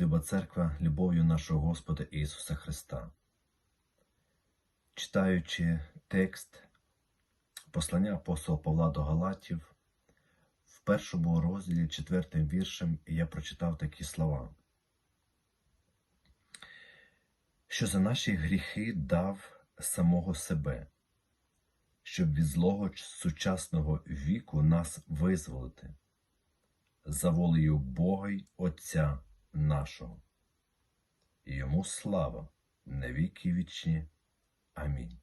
Богова Церква любов'ю нашого Господа Ісуса Христа. Читаючи текст послання апостола Павла до Галатів, в першому розділі четвертим віршем я прочитав такі слова, що за наші гріхи дав самого себе, щоб від злого сучасного віку нас визволити за волею Бога й Отця нашого. І йому слава на віки вічні. Амінь.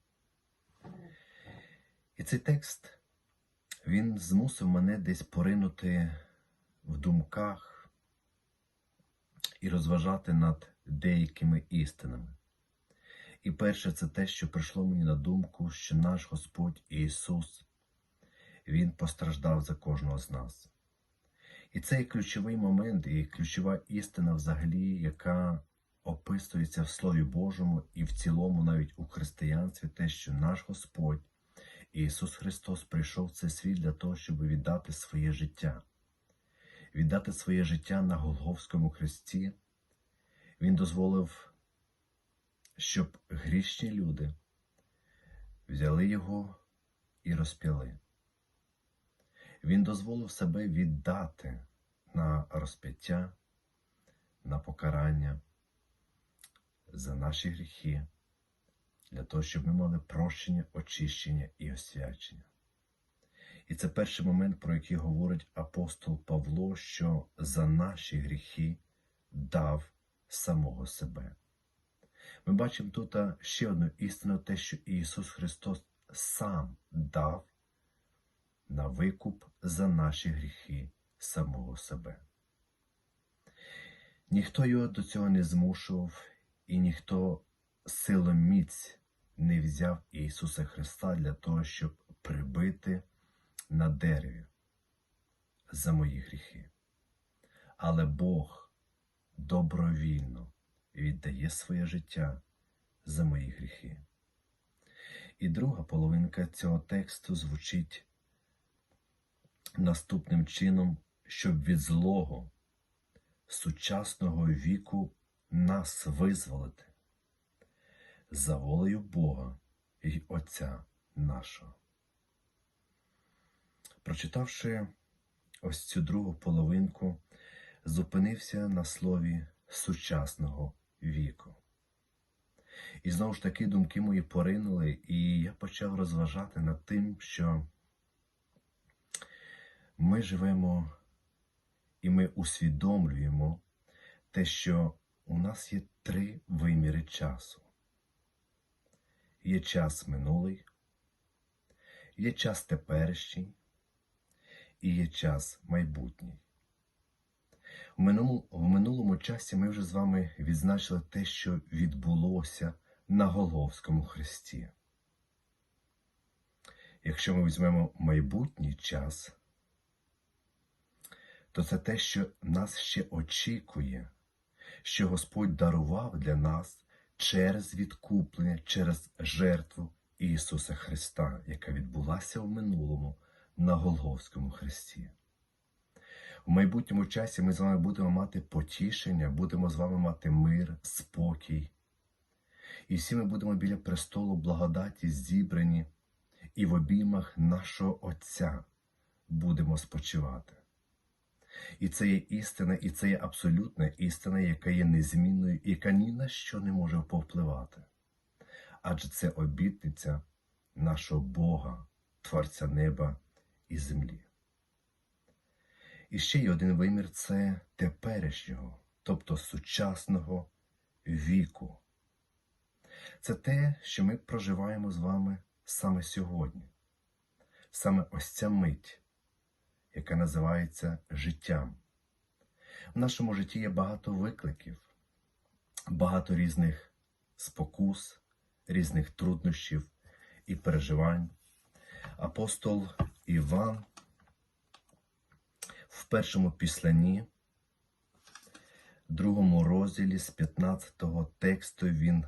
І цей текст він змусив мене десь поринути в думках і розважати над деякими істинами. І перше, це те, що прийшло мені на думку, що наш Господь Ісус, Він постраждав за кожного з нас. І це ключовий момент, і ключова істина, взагалі, яка описується в Слові Божому і в цілому, навіть у християнстві, те, що наш Господь Ісус Христос прийшов в цей світ для того, щоб віддати своє життя, віддати своє життя на Голговському хресті. Він дозволив, щоб грішні люди взяли його і розп'яли. Він дозволив себе віддати на розп'яття, на покарання за наші гріхи, для того, щоб ми мали прощення, очищення і освячення. І це перший момент, про який говорить апостол Павло, що за наші гріхи дав самого себе. Ми бачимо тут ще одну істину, те, що Ісус Христос сам дав на викуп за наші гріхи самого себе. Ніхто його до цього не змушував, і ніхто силоміць не взяв Ісуса Христа для того, щоб прибити на дереві за мої гріхи. Але Бог добровільно віддає своє життя за мої гріхи. І друга половинка цього тексту звучить наступним чином, щоб від злого сучасного віку нас визволити за волею Бога і Отця нашого. Прочитавши ось цю другу половинку, зупинився на слові сучасного віку. І знову ж таки думки мої поринули, і я почав розважати над тим, що ми живемо і ми усвідомлюємо те, що у нас є три виміри часу. Є час минулий, є час теперішній і є час майбутній. В минулому, в минулому часі ми вже з вами відзначили те, що відбулося на Голговському хресті. Якщо ми візьмемо майбутній час, то це те, що нас ще очікує, що Господь дарував для нас через відкуплення, через жертву Ісуса Христа, яка відбулася в минулому на Голговському хресті. У майбутньому часі ми з вами будемо мати потішення, будемо з вами мати мир, спокій. І всі ми будемо біля престолу благодаті зібрані, і в обіймах нашого Отця будемо спочивати. І це є істина, і це є абсолютна істина, яка є незмінною, і яка ні на що не може повпливати. Адже це обітниця нашого Бога, Творця неба і землі. І ще й один вимір це теперішнього, тобто сучасного віку. Це те, що ми проживаємо з вами саме сьогодні, саме ось ця мить яке називається життям. В нашому житті є багато викликів, багато різних спокус, різних труднощів і переживань. Апостол Іван в першому післанні, другому розділі з 15-го тексту він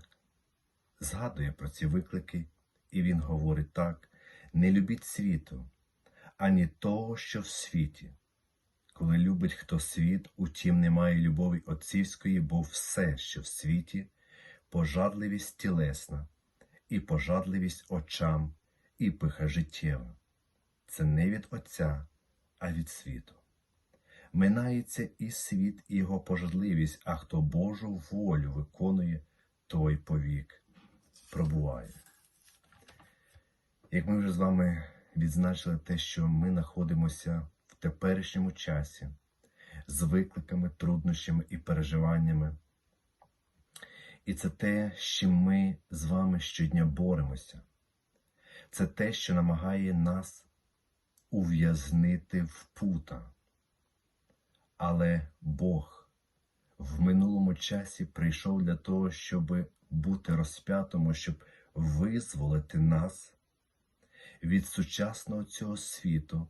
згадує про ці виклики, і він говорить так: не любіть світу ані того, що в світі. коли любить хто світ, утім немає любові отцівської, бо все, що в світі, пожадливість тілесна, і пожадливість очам, і пиха життєва. Це не від Отця, а від світу. Минається і світ, і його пожадливість, а хто Божу волю виконує, той повік пробуває. Як ми вже з вами відзначили те, що ми знаходимося в теперішньому часі з викликами, труднощами і переживаннями. І це те, з чим ми з вами щодня боремося. Це те, що намагає нас ув'язнити в пута. Але Бог в минулому часі прийшов для того, щоб бути розп'ятому, щоб визволити нас від сучасного цього світу,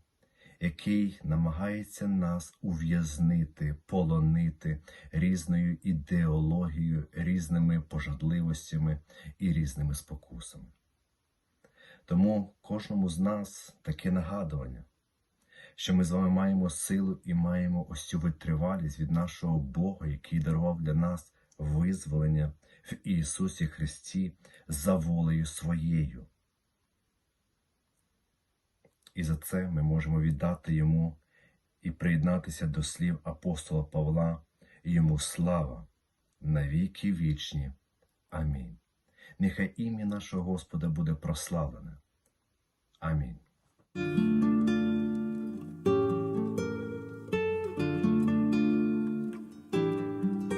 який намагається нас ув'язнити, полонити різною ідеологією, різними пожадливостями і різними спокусами. Тому кожному з нас таке нагадування, що ми з вами маємо силу і маємо ось цю витривалість від нашого Бога, який дарував для нас визволення в Ісусі Христі за волею своєю. І за це ми можемо віддати Йому і приєднатися до слів апостола Павла, йому слава на віки вічні. Амінь. Нехай ім'я нашого Господа буде прославлене. Амінь.